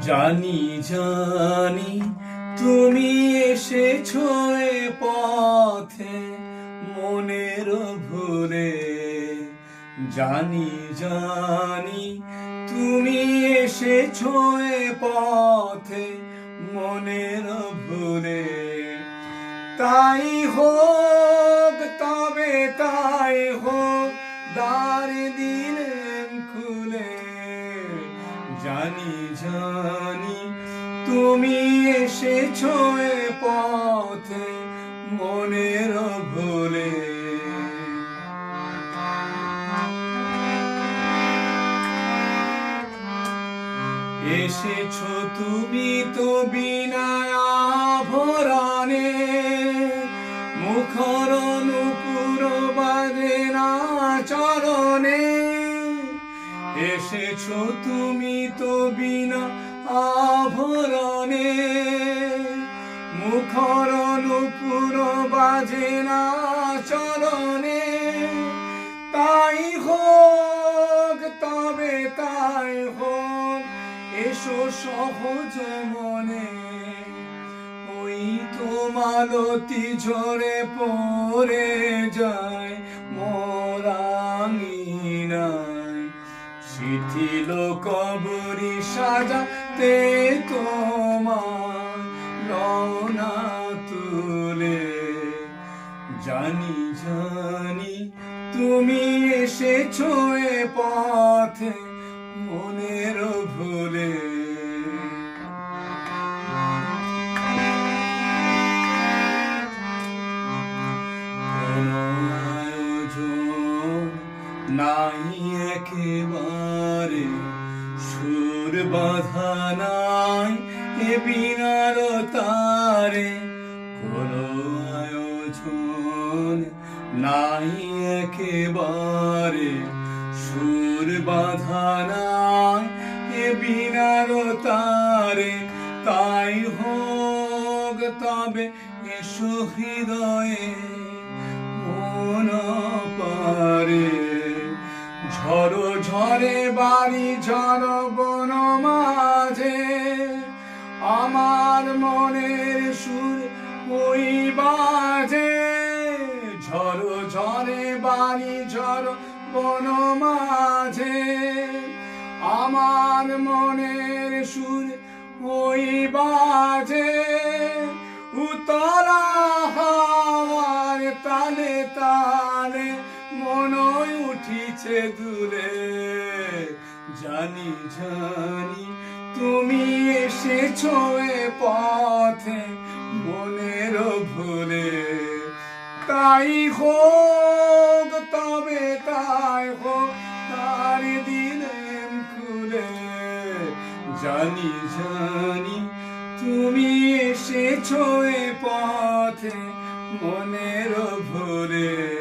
জানি জানি তুমি এসেছ এ পথে মনের ভুলে জানি জানি তুমি এসেছ এ পথে মনের ভুলে তাই হোক, তবে তাই হোক, দ্বার দিলেন জানি তুমি এসেছ এ পথে মনের ভুলে। এসেছ তুমি তো বিনা ভরানে মুখর নুপুর বাজে না চরণে। এসেছ তুমি তো বিনা আভরণে। মুখর নুপুর বাজে না চরণে। তাই হোক, তবে তাই হোক, এসো সহজ মনে। ওই তো মালতি ঝরে পড়ে যায় শিথিল কবরি সাজাতে তোমার রওনা তুলে। জানি জানি তুমি এসেছ এ পথে মনের নাই একেবারে সুর বাধা নাই এ বিনার তারে। কোনো আয়োজন নাই একেবারে সুর বাধা নাই এ বিনার তারে। তাই হোক তবে এসো হৃদয়ে মন পারে। ঝড়ো ঝরে বাড়ি, ঝড় বন মাঝে। আমার মনের সুর ওই বাজে। ঝড়ো ঝরে বাড়ি, ঝড় বন মাঝে। আমার মনের সুর ওই বাজে। তালে মনয় উঠিছে দূরে। জানি জানি তুমি এসেছ এ পথে মনের ভুলে তাই হোক, তবে তাই হোক, তার দিলেন খুলে। জানি জানি তুমি এসেছ এ পথে মনের ভুলে